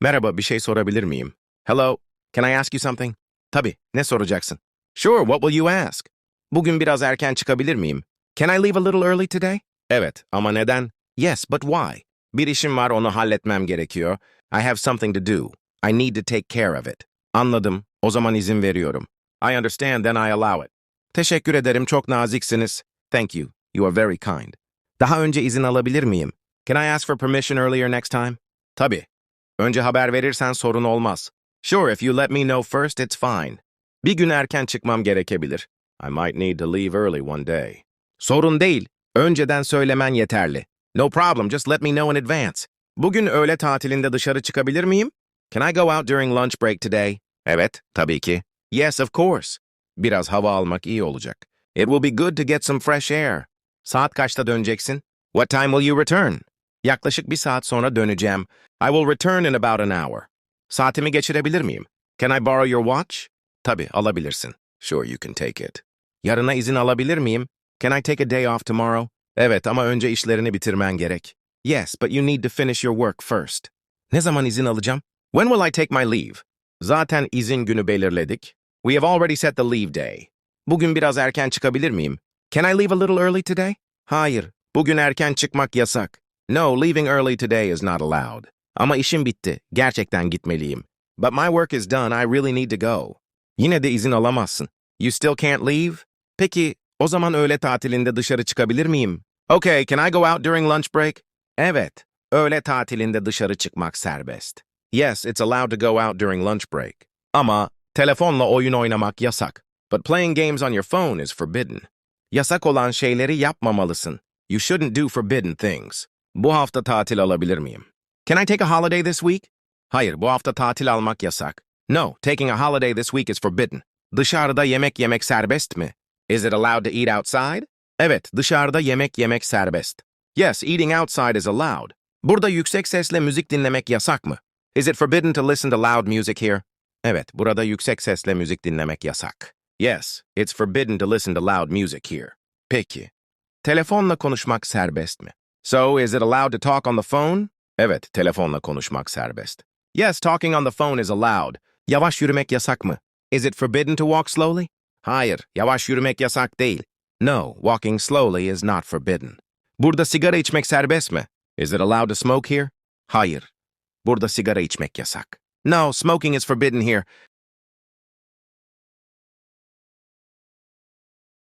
Merhaba, bir şey sorabilir miyim? Hello, can I ask you something? Tabii, ne soracaksın? Sure, what will you ask? Bugün biraz erken çıkabilir miyim? Can I leave a little early today? Evet, ama neden? Yes, but why? Bir işim var, onu halletmem gerekiyor. I have something to do. I need to take care of it. Anladım, o zaman izin veriyorum. I understand, then I allow it. Teşekkür ederim, çok naziksiniz. Thank you, you are very kind. Daha önce izin alabilir miyim? Can I ask for permission earlier next time? Tabii. Önce haber verirsen sorun olmaz. Sure, if you let me know first, it's fine. Bir gün erken çıkmam gerekebilir. I might need to leave early one day. Sorun değil. Önceden söylemen yeterli. No problem, just let me know in advance. Bugün öğle tatilinde dışarı çıkabilir miyim? Can I go out during lunch break today? Evet, tabii ki. Yes, of course. Biraz hava almak iyi olacak. It will be good to get some fresh air. Saat kaçta döneceksin? What time will you return? Yaklaşık bir saat sonra döneceğim. I will return in about an hour. Saatimi geçirebilir miyim? Can I borrow your watch? Tabii, alabilirsin. Sure, you can take it. Yarına izin alabilir miyim? Can I take a day off tomorrow? Evet ama önce işlerini bitirmen gerek. Yes, but you need to finish your work first. Ne zaman izin alacağım? When will I take my leave? Zaten izin günü belirledik. We have already set the leave day. Bugün biraz erken çıkabilir miyim? Can I leave a little early today? Hayır, bugün erken çıkmak yasak. No, leaving early today is not allowed. Ama işim bitti, gerçekten gitmeliyim. But my work is done, I really need to go. Yine de izin alamazsın. You still can't leave? Peki, o zaman öğle tatilinde dışarı çıkabilir miyim? Okay, can I go out during lunch break? Evet, öğle tatilinde dışarı çıkmak serbest. Yes, it's allowed to go out during lunch break. Ama telefonla oyun oynamak yasak. But playing games on your phone is forbidden. Yasak olan şeyleri yapmamalısın. You shouldn't do forbidden things. Bu hafta tatil alabilir miyim? Can I take a holiday this week? Hayır, bu hafta tatil almak yasak. No, taking a holiday this week is forbidden. Dışarıda yemek yemek serbest mi? Is it allowed to eat outside? Evet, dışarıda yemek yemek serbest. Yes, eating outside is allowed. Burada yüksek sesle müzik dinlemek yasak mı? Is it forbidden to listen to loud music here? Evet, burada yüksek sesle müzik dinlemek yasak. Yes, it's forbidden to listen to loud music here. Peki. Telefonla konuşmak serbest mi? So, is it allowed to talk on the phone? Evet, telefonla konuşmak serbest. Yes, talking on the phone is allowed. Yavaş yürümek yasak mı? Is it forbidden to walk slowly? Hayır, yavaş yürümek yasak değil. No, walking slowly is not forbidden. Burada sigara içmek serbest mi? Is it allowed to smoke here? Hayır. Burada sigara içmek yasak. No, smoking is forbidden here.